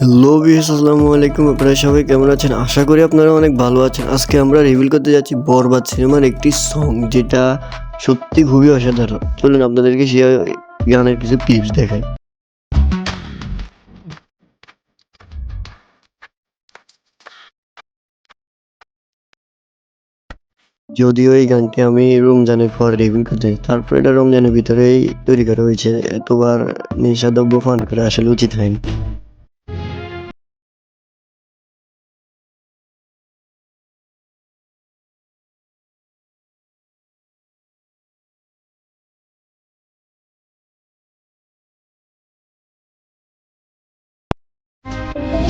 Hello BS আসসালামু আলাইকুম। আপনারা সবাই কেমন আছেন? আশা করি আপনারা অনেক ভালো আছেন। আজকে আমরা রিভিল করতে যাচ্ছি বরবাদ সিনেমার একটি সং যেটা সত্যি খুবই অসাধারণ। চলুন আপনাদেরকে সে গানের কিছু টিপস দেখাই। যদিও এই গানটি আমি রমজানের পর রিভিল করতে তারপর এটা রমজানের ভিতরেই তৈরি করা হয়েছে। এতবার নেশাদ্রব্য ফান করা আসলে উচিত হয়নি।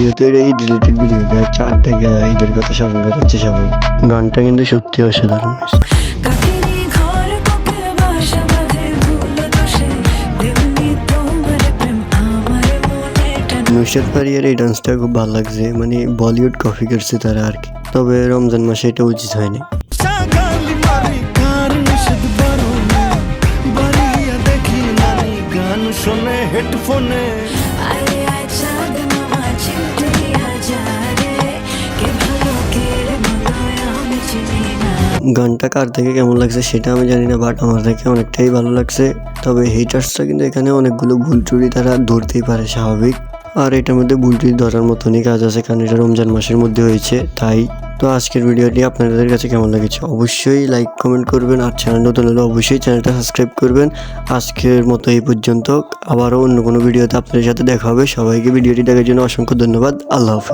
যেহেতু এটা এই রিলেটেড ভিডিও চার থেকে ঈদের কথা স্মরণ করাচ্ছে সবাই। গানটা কিন্তু সত্যি অসাধারণ। মনে নুসরাত ফারিয়ার এই ডান্সটা খুব ভালো লাগছে। মানে বলিউড কপি করছে তারা আর কি। তবে রমজান মাসে এটা উচিত হয়নি। শোনে হেডফোনে গানটা কার থেকে কেমন লাগছে সেটা আমি জানি না বাট আমার দেখে অনেকটাই ভালো লাগছে। তবে হেটার্সটা কিন্তু এখানে অনেকগুলো ভুল ত্রুটি তারা ধরতেই পারে স্বাভাবিক। আর এটার মধ্যে ভুল ত্রুটি ধরার মতনই কাজ আছে, কারণ এটা রমজান মাসের মধ্যে হয়েছে, তাই তো আজকের ভিডিওটি আপনাদের কাছে কেমন লেগেছে অবশ্যই লাইক কমেন্ট করবেন, আর চ্যানেল নতুন হলে অবশ্যই চ্যানেলটা সাবস্ক্রাইব করবেন। আজকের মতো এই পর্যন্ত, আবারও অন্য কোনো ভিডিওতে আপনাদের সাথে দেখা হবে। সবাইকে ভিডিওটি দেখার জন্য অসংখ্য ধন্যবাদ, আল্লাহ হাফেজ।